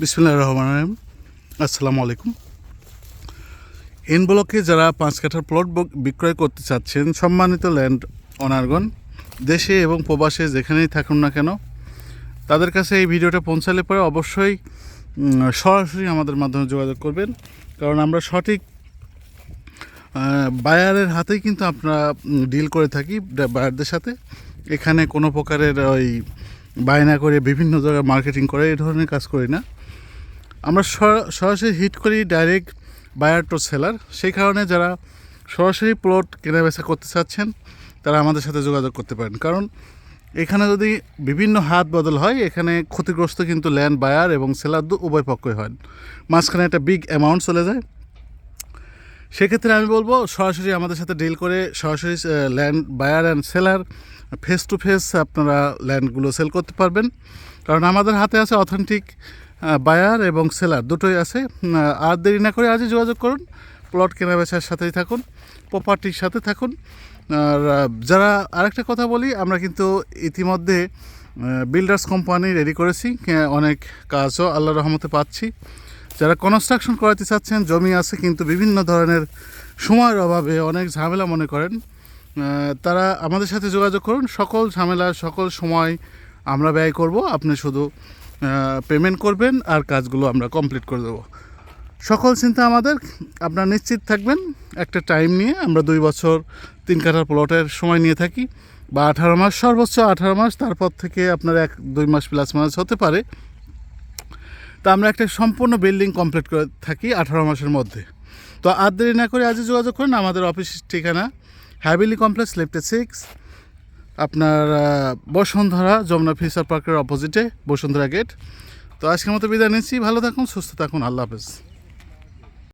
বিসমুল্লাহ রহমান রহিম। আসসালামু আলাইকুম। এন ব্লকে যারা পাঁচ কাঠার প্লট বিক্রয় করতে চাচ্ছেন, সম্মানিত ল্যান্ড অনারগণ দেশে এবং প্রবাসে যেখানেই থাকুন না কেন, তাদের কাছে এই ভিডিওটা পৌঁছালে পরে অবশ্যই সরাসরি আমাদের মাধ্যমে যোগাযোগ করবেন। কারণ আমরা সঠিক বায়ারের হাতেই কিন্তু আমরা ডিল করে থাকি বায়ারদের সাথে। এখানে কোনো প্রকারের ওই বায়না করে বিভিন্ন জায়গায় মার্কেটিং করে এই ধরনের কাজ করি না। আমরা সরা- সরাসরি হিট করি ডাইরেক্ট বায়ার টু সেলার সেই কারণে যারা সরাসরি প্লট কেনাবেচা করতে চাচ্ছেন, তারা আমাদের সাথে যোগাযোগ করতে পারেন। কারণ এখানে যদি বিভিন্ন হাত বদল হয়, এখানে ক্ষতিগ্রস্ত কিন্তু ল্যান্ড বায়ার এবং সেলার দু উভয় পক্ষই হয়। মাঝখানে একটা বিগ অ্যামাউন্ট চলে যায়। সেক্ষেত্রে আমি বলব, সরাসরি আমাদের সাথে ডিল করে সরাসরি land buyer and seller face to face আপনারা ল্যান্ডগুলো সেল করতে পারবেন। কারণ আমাদের হাতে আছে অথেন্টিক বায়ার এবং সেলার দুটোই আছে। আর দেরি না করে আজই যোগাযোগ করুন। প্লট কেনা বেচার সাথেই থাকুন প্রপার্টির সাথে থাকুন। আর যারা আরেকটা কথা বলি, আমরা কিন্তু ইতিমধ্যে বিল্ডার্স কোম্পানি রেডি করেছি। অনেক কাজও আল্লাহ রহমতে পাচ্ছি। যারা কনস্ট্রাকশন করাতে চাচ্ছেন, জমি আছে, কিন্তু বিভিন্ন ধরনের সময়ের অভাবে অনেক ঝামেলা মনে করেন তারা আমাদের সাথে যোগাযোগ করুন। সকল ঝামেলা, সকল সময় আমরা ব্যয় করব। আপনি শুধু পেমেন্ট করবেন আর কাজগুলো আমরা কমপ্লিট করে দেবো। সকল চিন্তা আমাদের। আপনারা নিশ্চিত থাকবেন, একটা টাইম নিয়ে আমরা দুই বছর, তিন কাঠার প্লটের সময় নিয়ে থাকি। বা আঠারো মাস, সর্বোচ্চ আঠারো মাস, তারপর থেকে আপনার এক, দুই মাস প্লাস মাস হতে পারে। তা আমরা একটা সম্পূর্ণ বিল্ডিং কমপ্লিট করে থাকি আঠারো মাসের মধ্যে। তো আর দেরি না করে আজই যোগাযোগ করুন। আমাদের অফিস ঠিকানা হ্যাবিলি কমপ্লেক্স লেফটে সিক্স আপনার বসুন্ধরা যমুনা ফিউচার পার্কের অপোজিটে বসুন্ধরা গেট তো আজকের মতো বিদায় নিচ্ছি। ভালো থাকুন, সুস্থ থাকুন। আল্লাহ হাফেজ।